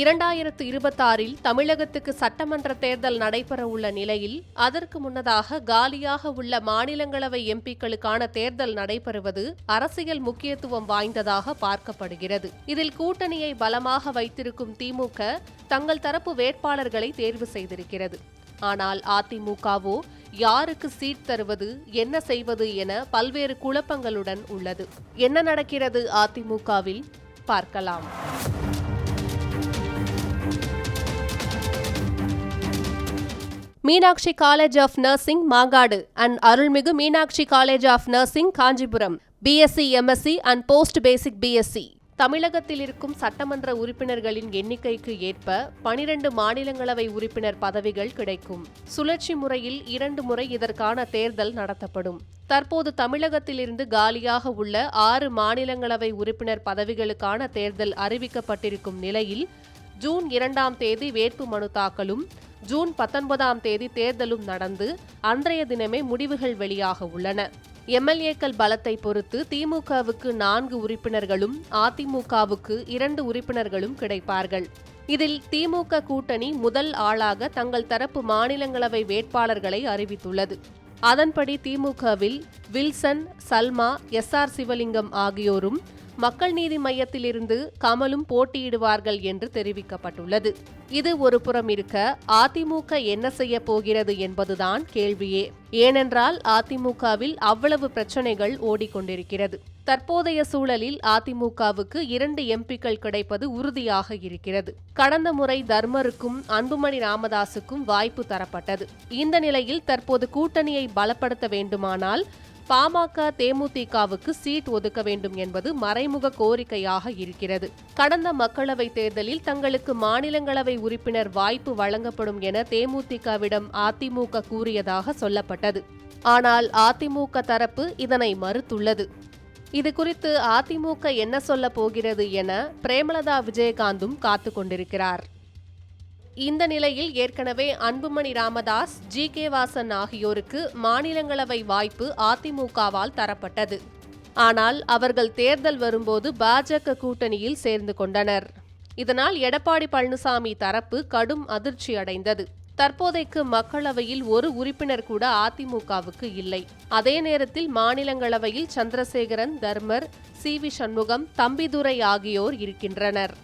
இரண்டாயிரத்து இருபத்தாறில் தமிழகத்துக்கு சட்டமன்ற தேர்தல் நடைபெற உள்ள நிலையில் அதற்கு முன்னதாக காலியாக உள்ள மாநிலங்களவை எம்பிக்களுக்கான தேர்தல் நடைபெறுவது அரசியல் முக்கியத்துவம் வாய்ந்ததாக பார்க்கப்படுகிறது. இதில் கூட்டணியை பலமாக வைத்திருக்கும் திமுக தங்கள் தரப்பு வேட்பாளர்களை தேர்வு செய்திருக்கிறது. ஆனால் அதிமுகவோ யாருக்கு சீட் தருவது என்ன செய்வது என பல்வேறு குழப்பங்களுடன் உள்ளது. என்ன நடக்கிறது அதிமுகவில்? பார்க்கலாம். Meenakshi college of nursing Mangadu and Arulmigu Meenakshi college of nursing Kanchipuram BSc MSc and post basic BSc தமிழகத்தில் இருக்கும் சட்டமன்ற உறுப்பினர்களின் எண்ணிக்கைக்கு ஏற்ப பனிரெண்டு மாநிலங்களவை உறுப்பினர் பதவிகள் கிடைக்கும். சுழற்சி முறையில் இரண்டு முறை இதற்கான தேர்தல் நடத்தப்படும். தற்போது தமிழகத்திலிருந்து காலியாக உள்ள ஆறு மாநிலங்களவை உறுப்பினர் பதவிகளுக்கான தேர்தல் அறிவிக்கப்பட்டிருக்கும் நிலையில் ஜூன் இரண்டாம் தேதி வேட்பு மனு தாக்கலும் ஜூன் பத்தொன்பதாம் தேதி தேர்தலும் நடந்து அன்றைய தினமே முடிவுகள் வெளியாக உள்ளன. எம்எல்ஏக்கள் பலத்தை பொறுத்து திமுகவுக்கு நான்கு உறுப்பினர்களும் அதிமுகவுக்கு இரண்டு உறுப்பினர்களும் கிடைப்பார்கள். இதில் திமுக கூட்டணி முதல் ஆளாக தங்கள் தரப்பு மாநிலங்களவை வேட்பாளர்களை அறிவித்துள்ளது. அதன்படி திமுகவில் Wilson Salma S R Sivalingam ஆகியோரும் மக்கள் நீதி மையத்திலிருந்து கமலும் போட்டியிடுவார்கள் என்று தெரிவிக்கப்பட்டுள்ளது. இது ஒரு புறம் இருக்க அதிமுக என்ன செய்ய போகிறது என்பதுதான் கேள்வியே. ஏனென்றால் அதிமுகவில் அவ்வளவு பிரச்சனைகள் ஓடிக்கொண்டிருக்கிறது. தற்போதைய சூழலில் அதிமுகவுக்கு இரண்டு எம்பிக்கள் கிடைப்பது உறுதியாக இருக்கிறது. கடந்த முறை தர்மருக்கும் அன்புமணி ராமதாசுக்கும் வாய்ப்பு தரப்பட்டது. இந்த நிலையில் தற்போது கூட்டணியை பலப்படுத்த வேண்டுமானால் பாமக தேமுதிகவுக்கு சீட் ஒதுக்க வேண்டும் என்பது மறைமுக கோரிக்கையாக இருக்கிறது. கடந்த மக்களவைத் தேர்தலில் தங்களுக்கு மாநிலங்களவை உறுப்பினர் வாய்ப்பு வழங்கப்படும் என தேமுதிகவிடம் அதிமுக கூறியதாக சொல்லப்பட்டது. ஆனால் அதிமுக தரப்பு இதனை மறுத்துள்ளது. இது குறித்து அதிமுக என்ன சொல்ல போகிறது என பிரேமலதா விஜயகாந்தும் காத்து கொண்டிருக்கிறார். இந்த நிலையில் ஏற்கனவே அன்புமணி ராமதாஸ் ஜி கே வாசன் ஆகியோருக்கு மாநிலங்களவை வாய்ப்பு அதிமுகவால் தரப்பட்டது. ஆனால் அவர்கள் தேர்தல் வரும்போது பாஜக கூட்டணியில் சேர்ந்து கொண்டனர். இதனால் எடப்பாடி பழனிசாமி தரப்பு கடும் அதிர்ச்சி அடைந்தது. தற்போதைக்கு மக்களவையில் ஒரு உறுப்பினர் கூட அதிமுகவுக்கு இல்லை. அதே நேரத்தில் மாநிலங்களவையில் சந்திரசேகரன் தர்மர் சி வி சண்முகம் தம்பிதுரை ஆகியோர் இருக்கின்றனர்.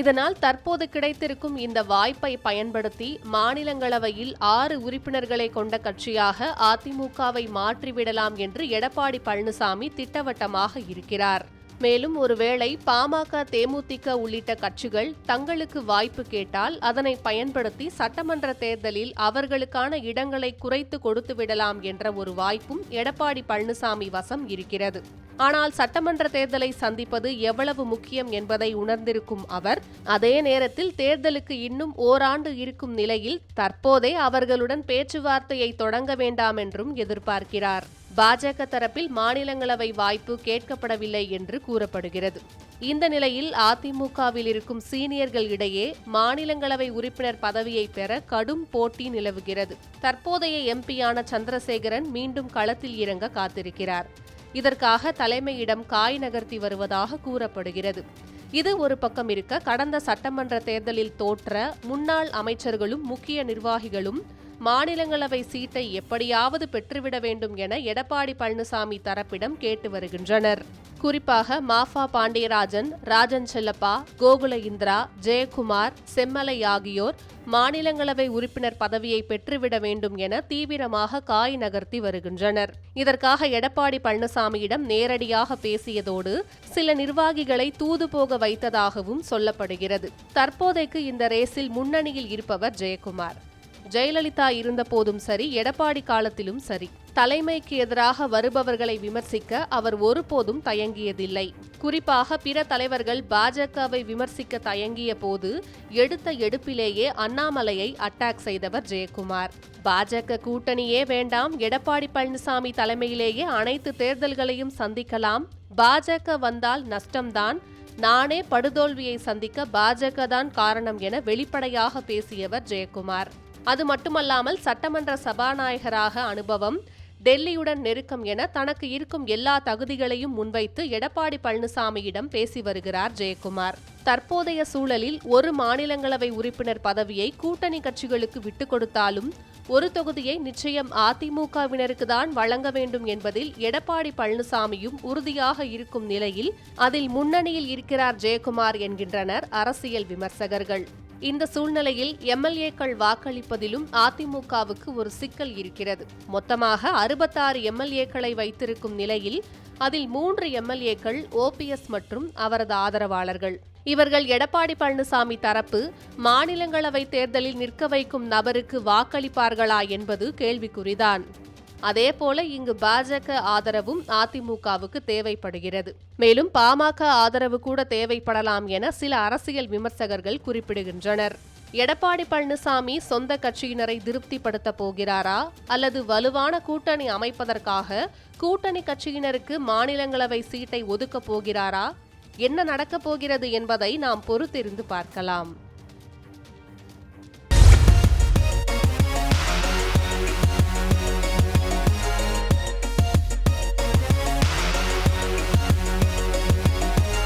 இதனால் தற்போது கிடைத்திருக்கும் இந்த வாய்ப்பை பயன்படுத்தி மாநிலங்களவையில் ஆறு உறுப்பினர்களை கொண்ட கட்சியாக அதிமுகவை மாற்றிவிடலாம் என்று எடப்பாடி பழனிசாமி திட்டவட்டமாக இருக்கிறார். மேலும் ஒருவேளை பாமக தேமுதிக உள்ளிட்ட கட்சிகள் தங்களுக்கு வாய்ப்பு கேட்டால் அதனை பயன்படுத்தி சட்டமன்ற தேர்தலில் அவர்களுக்கான இடங்களை குறைத்து கொடுத்து விடலாம் என்ற ஒரு வாய்ப்பும் எடப்பாடி பழனிசாமி வசம் இருக்கிறது. ஆனால் சட்டமன்ற தேர்தலை சந்திப்பது எவ்வளவு முக்கியம் என்பதை உணர்ந்திருக்கும் அவர் அதே நேரத்தில் தேர்தலுக்கு இன்னும் ஓராண்டு இருக்கும் நிலையில் தற்போதே அவர்களுடன் பேச்சுவார்த்தையை தொடங்க வேண்டாம் என்றும் எதிர்பார்க்கிறார். பாஜக தரப்பில் மாநிலங்களவை வாய்ப்பு கேட்கப்படவில்லை என்று கூறப்படுகிறது. இந்த நிலையில் அதிமுகவில் இருக்கும் சீனியர்கள் இடையே மாநிலங்களவை உறுப்பினர் பதவியை பெற கடும் போட்டி நிலவுகிறது. தற்போதைய எம்பியான சந்திரசேகரன் மீண்டும் களத்தில் இறங்க காத்திருக்கிறார். இதற்காக தலைமையிடம் காய் நகர்த்தி வருவதாக கூறப்படுகிறது. இது ஒரு பக்கம் இருக்க கடந்த சட்டமன்ற தேர்தலில் தோற்ற முன்னாள் அமைச்சர்களும் முக்கிய நிர்வாகிகளும் மாநிலங்களவை சீட்டை எப்படியாவது பெற்றுவிட வேண்டும் என எடப்பாடி பழனிசாமி தரப்பிடம் கேட்டு வருகின்றனர். குறிப்பாக மாஃபா பாண்டியராஜன் ராஜன் செல்லப்பா கோகுல இந்திரா ஜெயக்குமார் செம்மலை ஆகியோர் மாநிலங்களவை உறுப்பினர் பதவியை பெற்றுவிட வேண்டும் என தீவிரமாக காய் நகர்த்தி வருகின்றனர். இதற்காக எடப்பாடி பழனிசாமியிடம் நேரடியாக பேசியதோடு சில நிர்வாகிகளை தூது போக வைத்ததாகவும் சொல்லப்படுகிறது. தற்போதைக்கு இந்த ரேஸில் முன்னணியில் இருப்பவர் ஜெயக்குமார். ஜெயலலிதா இருந்தபோதும் சரி எடப்பாடி காலத்திலும் சரி. தலைமைக்கு எதிராக வருபவர்களை விமர்சிக்க அவர் ஒருபோதும் தயங்கியதில்லை. குறிப்பாக பிற தலைவர்கள் பாஜகவை விமர்சிக்க தயங்கிய போது எடுத்த எடுப்பிலேயே அண்ணாமலையை அட்டாக் செய்தவர் ஜெயக்குமார். பாஜக கூட்டணியே வேண்டாம் எடப்பாடி பழனிசாமி தலைமையிலேயே அனைத்து தேர்தல்களையும் சந்திக்கலாம். பாஜக வந்தால் நஷ்டம்தான். நானே படுதோல்வியை சந்திக்க பாஜக தான் காரணம் என வெளிப்படையாக பேசியவர் ஜெயக்குமார். அது மட்டுமல்லாமல் சட்டமன்ற சபாநாயகராக அனுபவம் டெல்லியுடன் நெருக்கம் என தனக்கு இருக்கும் எல்லா தகுதிகளையும் முன்வைத்து எடப்பாடி பழனிசாமியிடம் பேசி வருகிறார் ஜெயக்குமார். தற்போதைய சூழலில் ஒரு மாநிலங்களவை உறுப்பினர் பதவியை கூட்டணி கட்சிகளுக்கு விட்டுக் கொடுத்தாலும் ஒரு தொகுதியை நிச்சயம் அதிமுகவினருக்கு தான் வழங்க வேண்டும் என்பதில் எடப்பாடி பழனிசாமியும் உறுதியாக இருக்கும் நிலையில் அதில் முன்னணியில் இருக்கிறார் ஜெயக்குமார் என்கின்றனர் அரசியல் விமர்சகர்கள். இந்த சூழ்நிலையில் எம்எல்ஏக்கள் வாக்களிப்பதிலும் அதிமுகவுக்கு ஒரு சிக்கல் இருக்கிறது. மொத்தமாக அறுபத்தாறு எம்எல்ஏக்களை வைத்திருக்கும் நிலையில் அதில் மூன்று எம்எல்ஏக்கள் ஓபிஎஸ் மற்றும் அவரது ஆதரவாளர்கள். இவர்கள் எடப்பாடி பழனிசாமி தரப்பு மாநிலங்களவை தேர்தலில் நிற்க வைக்கும் நபருக்கு வாக்களிப்பார்களா என்பது கேள்விக்குறிதான். அதேபோல இங்கு பாஜக ஆதரவும் அதிமுகவுக்கு தேவைப்படுகிறது. மேலும் பாமக ஆதரவு கூட தேவைப்படலாம் என சில அரசியல் விமர்சகர்கள் குறிப்பிடுகின்றனர். எடப்பாடி பழனிசாமி சொந்த கட்சியினரை திருப்திப்படுத்த போகிறாரா? அல்லது வலுவான கூட்டணி அமைப்பதற்காக கூட்டணி கட்சியினருக்கு மாநிலங்களவை சீட்டை ஒதுக்கப் போகிறாரா? என்ன நடக்கப் போகிறது என்பதை நாம் பொறுத்திருந்து பார்க்கலாம்.